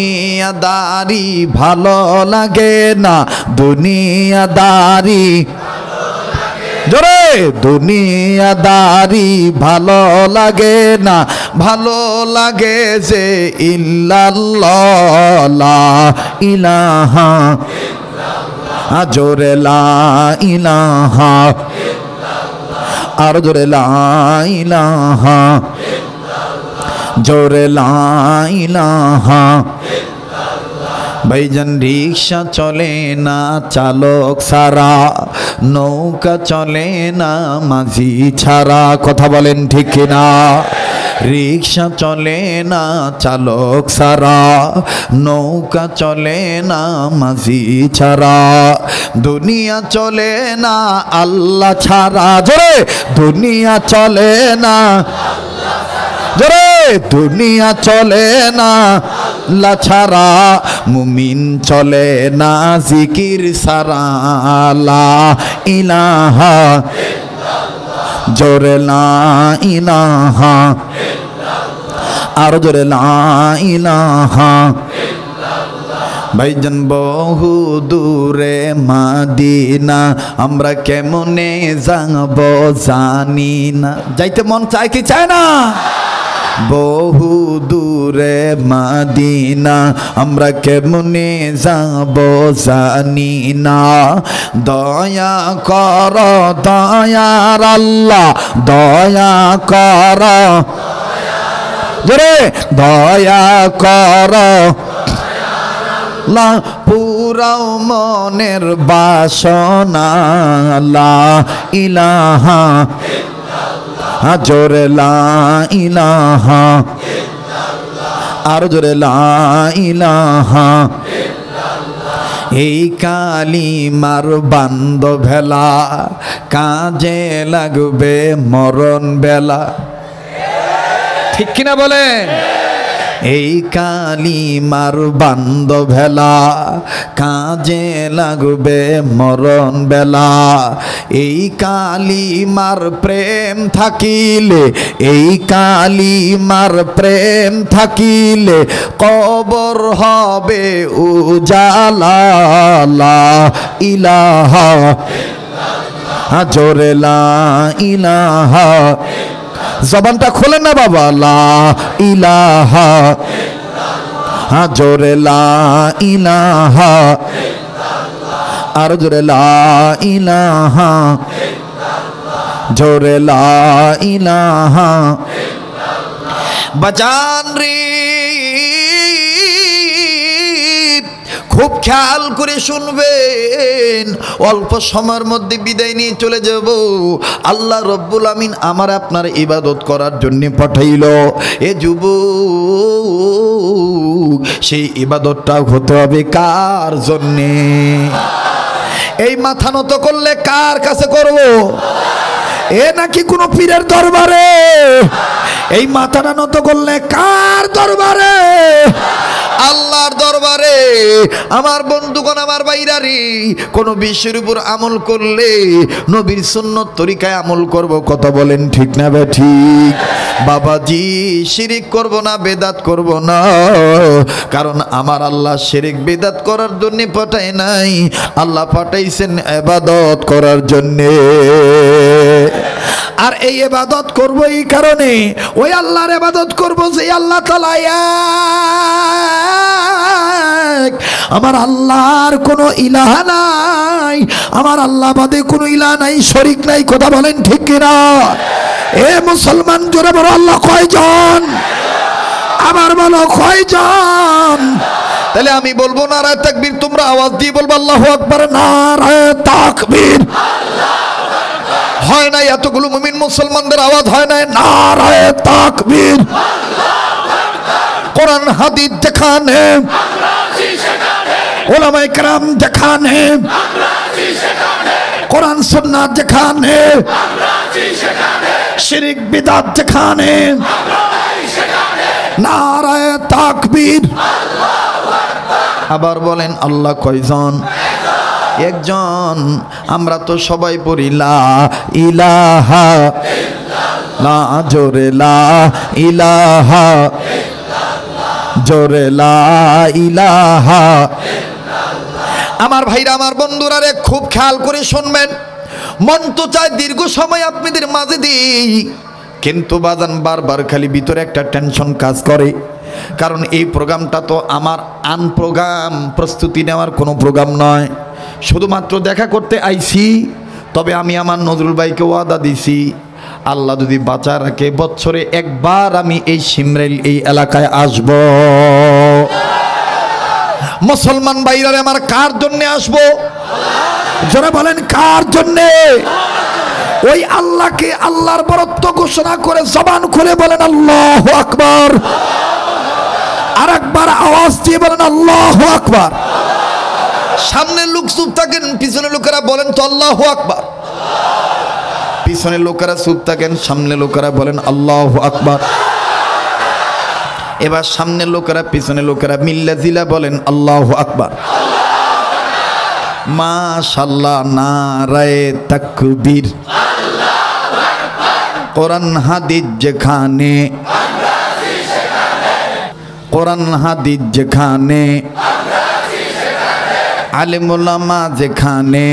দুনিয়াদারি ভালো লাগে না, দুনিয়াদারি জোরে, দুনিয়াদারি ভালো লাগে না, ভালো লাগে যে ইল্লাল্লাহ ইলাহা জোরে লা ইলাহা আর জোরে লা ইলাহা জোরে লা ইলাহা ভাইজান, রিক্সা চলে না, চালক সারা নৌকা চলে না, মাঝি ছাড়া, কথা বলেন ঠিক কিনা? রিক্সা চলে না, চালক সারা নৌকা চলে না, মাঝি ছাড়া, দুনিয়া চলে না, আল্লাহ ছাড়া। জোরে, দুনিয়া চলে না জোরে দুনিয়া চলে না লাছারা মুমিন চলে না, জিকির সারা ইলাহা জোরে লা ইলাহা আর জোরে লা ইলাহা ভাইজান বহু দূরে মাদিনা, আমরা কেমনে যাব জানি না। যাইতে মন চায় কি চায় না? বহু দূরে মাদিনা, আমরা কেমনে যাব জানি না। দয়া কর দয়ার আল্লাহ, দয়া কর। দয়া কর। লা পুরাও মনের বাসনা, লা ইলাহা জোরে লা আর জোরে লা ইলাহা এই কালিমার বান্দ ভেলা কাজে লাগবে মরণ বেলা। ঠিক কিনা বলেন? এই কালিমার বান্দ ভেলা কাজে লাগবে মরণ বেলা। এই কালিমার প্রেম থাকিলে, এই কালিমার প্রেম থাকিলে কবর হবে উজালা ইলাহা জোরে লা ইলাহা। জবানটা খোলেন না বাবা? লা ইলাহা হ্যাঁ জোরে লা ইলাহা আর জোরে লা ইলাহা জোরে লা ইলাহা বাজান রে। খুব খেয়াল করে শুনবেন। অল্প সময়ের মধ্যে বিদায় নিয়ে চলে যাব। আল্লাহ রব্বুল আমিন আমার আপনার ইবাদত করার জন্য পাঠাইল। এ যুব সেই ইবাদতটা হতে হবে কার জন্যে? এই মাথা নত করলে কার কাছে করব? এ নাকি কোনো পীরের দরবারে? এই মাথাটা নত করলে কার দরবারে? আল্লাহর দরবারে, আমার বন্ধুগণ, আমার বাইরারি কোন বিশ্বের উপর আমল করলে নবীর সুন্নত তরিকায় আমল করব কত বলেন ঠিক না বে ঠিক? বাবাজি, শিরিক করব না, বেদাত করব না। কারণ আমার আল্লাহ শিরিক, বেদাত করার জন্য পাঠায় নাই। আল্লাহ পাঠাইছেন এবাদত করার জন্যে। আর এই এবাদত করব এই কারণে। ওই আল্লাহর এবাদত করব যে আল্লাহ তালা আমার আল্লাহর কোনো ইলাহা নাই। আমার আল্লাহ বাদে কোনো ইলাহ নাই, শরিক নাই, কথা বলেন ঠিক কিনা? এ মুসলমান জোরে বড় আল্লাহ কয়জন? আবার বলো, কয়জন? তাহলে আমি বলব, নারায় তাকবীর, তোমরা আওয়াজ দিয়ে বলব, আল্লাহু আকবার, নারায় তাকবীর। হয় নাই, এতগুলো মুমিন মুসলমানদের আওয়াজ হয় নাই। নারায় তাকবীর। কোরআন হাদিদ দেখানে। ওলামাই কালাম দেখানে। কোরআন সুন্নাত দেখানে। শিরিক, বিদাত দেখানে। নারায় তাকবীর। আবার বলেন, আল্লাহ কয়জন? একজন, আমরা তো সবাই পড়ি, লা ইলাহা লা জোরে লা ইলাহা জোরে লা ইলাহা আমার ভাইরা, আমার বন্ধুরা রে, খুব খেয়াল করে শুনবেন। মন তো চায় দীর্ঘ সময় আপনাদের মাঝে দিই, কিন্তু বাজান বারবার খালি ভিতরে একটা টেনশন কাজ করে। কারণ এই প্রোগ্রামটা তো আমার আন প্রোগ্রাম, প্রস্তুতি নেওয়ার কোনো প্রোগ্রাম নয়। শুধুমাত্র দেখা করতে আইছি তবে আমি আমার নজরুল ভাইকে ওয়াদা দিছি, আল্লাহ যদি বাঁচা রাখে বছরে একবার আমি এই সিমরেল এই এলাকায় আসব। মুসলমান ভাইরারে আমার কার জন্য আসব? যারা বলেন কার জন্যে? ওই আল্লাহকে আল্লাহর বরত্ব ঘোষণা করে জবান খুলে বলেন আল্লাহ আকবার। আর একবার আওয়াজ দিয়ে বলেন আল্লাহ আকবার। সামনের লোক চুপ থাকেন পিছনের লোকেরা বলেন তো আল্লাহ আকবার। পিছনের লোকেরা চুপ থাকেন সামনে লোকেরা বলেন আল্লাহ আকবার। এবার সামনের লোকেরা, পিছনের লোকেরা মিল্লা জিলা বলেন আল্লাহ আকবার। মাশাল্লাহ নারায়ে তাকবীর। কোরআন, হাদিস যেখানে। কোরআন, হাদিস যেখানে। আলেমুলামা যেখানে,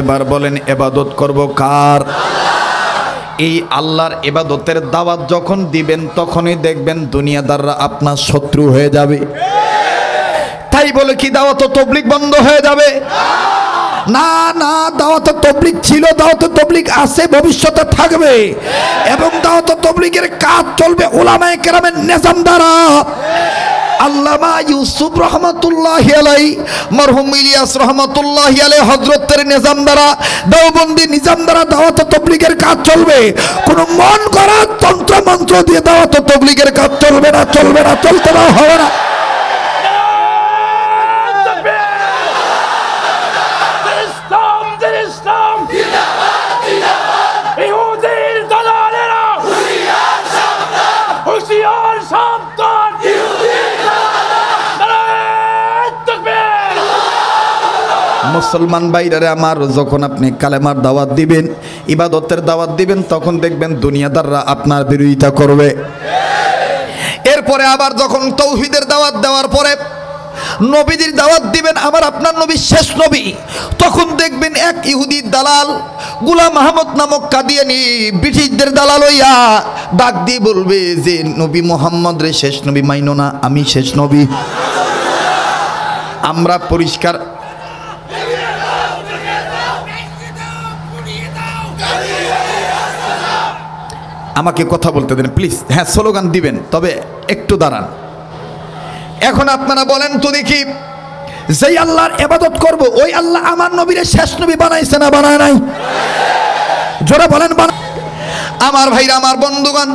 এবার বলেন এবাদত করব কার? এই আল্লাহর এবাদতের দাওয়াত যখন দিবেন, তখনই দেখবেন দুনিয়াদাররা আপনার শত্রু হয়ে যাবে। তাই বলে কি দাওয়াত তবলিক বন্ধ হয়ে যাবে? না না, দাওয়াত তবলিক ছিল, দাওয়াত তবলিক আছে, ভবিষ্যতে থাকবে। এবং দাওয়াত তবলিকের কাজ চলবে ওলামায়ে কেরামের নিজাম দ্বারা। আল্লামা ইউসুফ রহমতুল্লাহ আলাই মরহুম ইলিয়াস রহমতুল্লাহ আলাই হজরতের নিজাম দ্বারা, দেওবন্দি নিজাম দ্বারা দাওয়াত তবলিগের কাজ চলবে। কোন মন করা তন্ত্র মন্ত্র দিয়ে দাওয়াত তবলিগের কাজ চলবে না চলবে না, চলতে না, হবে না। মুসলমান ভাইরারে আমার যখন আপনি কালেমার দাওয়াত দিবেন, ইবাদতের দাওয়াত দিবেন, তখন দেখবেন দুনিয়াদাররা আপনার বিরোধিতা করবে। এরপরে আবার যখন তৌহিদের দাওয়াত দেওয়ার পরে নবীদের দাওয়াত দিবেন, আবার আপনার নবী শেষ নবী, তখন দেখবেন এক ইহুদি দালাল গুলাম মাহমদ নামক কাদিয়ানি ব্রিটিশদের দালাল হইয়া ডাক দিয়ে বলবে যে, নবী মোহাম্মদ রে, শেষ নবী মাইনো না, আমি শেষ নবী। আমরা পরিষ্কার আমাকে কথা বলতে দেন প্লিজ হ্যাঁ স্লোগান দিবেন, তবে একটু দাঁড়ান। এখন আপনারা বলেন, তো দেখি, যেই আল্লাহর এবাদত করব, ওই আল্লাহ আমার নবীর শেষ নবী বানাইছে না বানায় নাই? জোরে বলেন আমার ভাইরা, আমার বন্ধুগণ,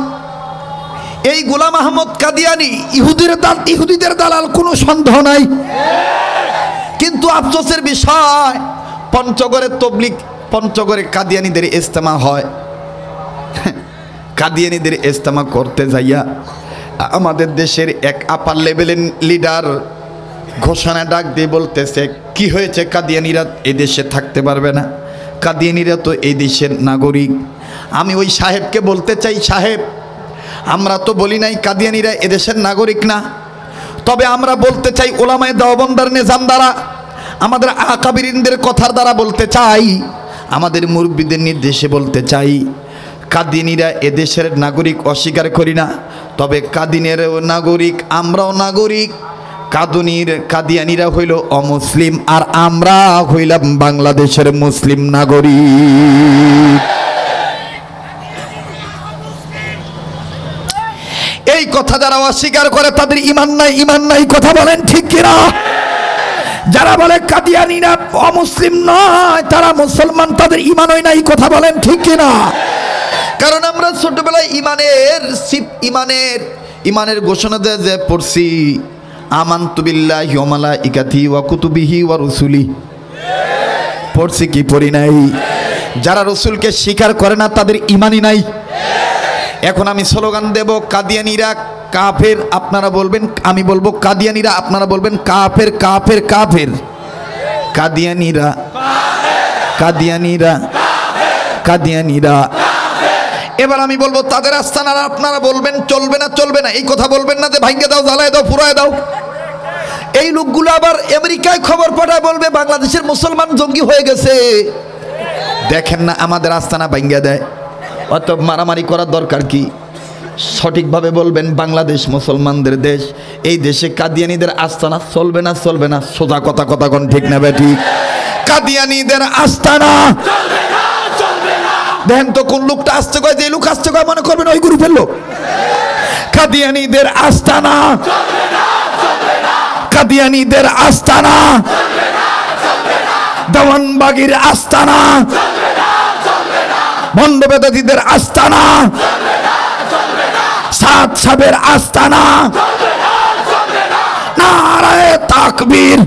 এই গোলাম আহমদ কাদিয়ানি, ইহুদির দাল ইহুদিদের দালাল, কোনো সন্দেহ নাই। কিন্তু আফসোসের বিষয়, পঞ্চগড়ের তবলিক পঞ্চগড়ে কাদিয়ানিদের ইস্তেমা হয়। কাদিয়ানিদের ইস্তেমা করতে যাইয়া, আমাদের দেশের এক আপার লেভেলের লিডার ঘোষণা ডাক দিয়ে বলতেছে, কি হয়েছে কাদিয়ানিরা? দেশে থাকতে পারবে না। কাদিয়ানিরা তো এই দেশের নাগরিক। আমি ওই সাহেবকে বলতে চাই, সাহেব, আমরা তো বলি নাই কাদিয়ানিরা এদেশের নাগরিক না। তবে আমরা বলতে চাই, ওলামায় দেওবন্দার নিজাম দ্বারা, আমাদের আকাবিরিনদের কথার দ্বারা বলতে চাই, আমাদের মুরব্বীদের নির্দেশে বলতে চাই কাদিনীরা এদেশের নাগরিক অস্বীকার করি না। তবে কাদিনের নাগরিক আমরাও নাগরিক। কাদুনির কাদিয়ানিরা হইল অমুসলিম আর আমরা হইলাম বাংলাদেশের মুসলিম নাগরিক। এই কথা যারা অস্বীকার করে তাদের ইমান নাই ইমান নাই, কথা বলেন ঠিক কিনা? যারা বলে কাদিয়ানিরা অমুসলিম নয়, তারা মুসলমান, তাদের ইমানই নাই, কথা বলেন ঠিক কিনা? কারণ আমরা ছোটবেলায় ইমানের সিপ ইমানের ইমানের ঘোষণা দেয় যে পড়ছি আমান তুবিল্লাহ হিমালা ইকাথি ওয়া কুতুবিহি ওয়া রসুলি পড়ছি কি পড়ি নাই? যারা রসুলকে স্বীকার করে না, তাদের ইমানই নাই। এখন আমি স্লোগান দেব, কাদিয়ানিরা কাফের, আপনারা বলবেন, আমি বলব কাদিয়ানিরা, আপনারা বলবেন, কাফের কাফের কাফের। কাদিয়ানিরা কাদিয়ানিরা কাদিয়ানিরা। এবার আমি বলব, তাদের আস্থানা আপনারা বলবেন, চলবে না চলবে না। এই কথা বলবেন না যে ভাঙ্গে দাও, জ্বালায় দাও, ফুরায় দাও। এই লোকগুলো আবার আমেরিকায় খবর পাঠায় বলবে, বাংলাদেশের মুসলমান জঙ্গি হয়ে গেছে। দেখেন না আমাদের আস্তানা ভাঙ্গে দেয়। অত মারামারি করার দরকার কি? সঠিকভাবে বলবেন, বাংলাদেশ মুসলমানদের দেশ, এই দেশে কাদিয়ানিদের আস্তানা চলবে না চলবে না। সোজা কথা কথা কোন ঠিক না, বেঠিক? কাদিয়ানিদের আস্তানা দেখেন তো কোন লোকটা আসতে কয়, যে লোক আসতে কয়, মনে করবেন ওই গ্রুপের লোক? কাদিয়ানিদের আস্তানা। কাদিয়ানিদের আস্তানা। দেওয়ানবাগির আস্তানা। ভণ্ডবেদাতিদের আস্তানা। সাত সাবের আস্তানা। নারায় তাকবীর।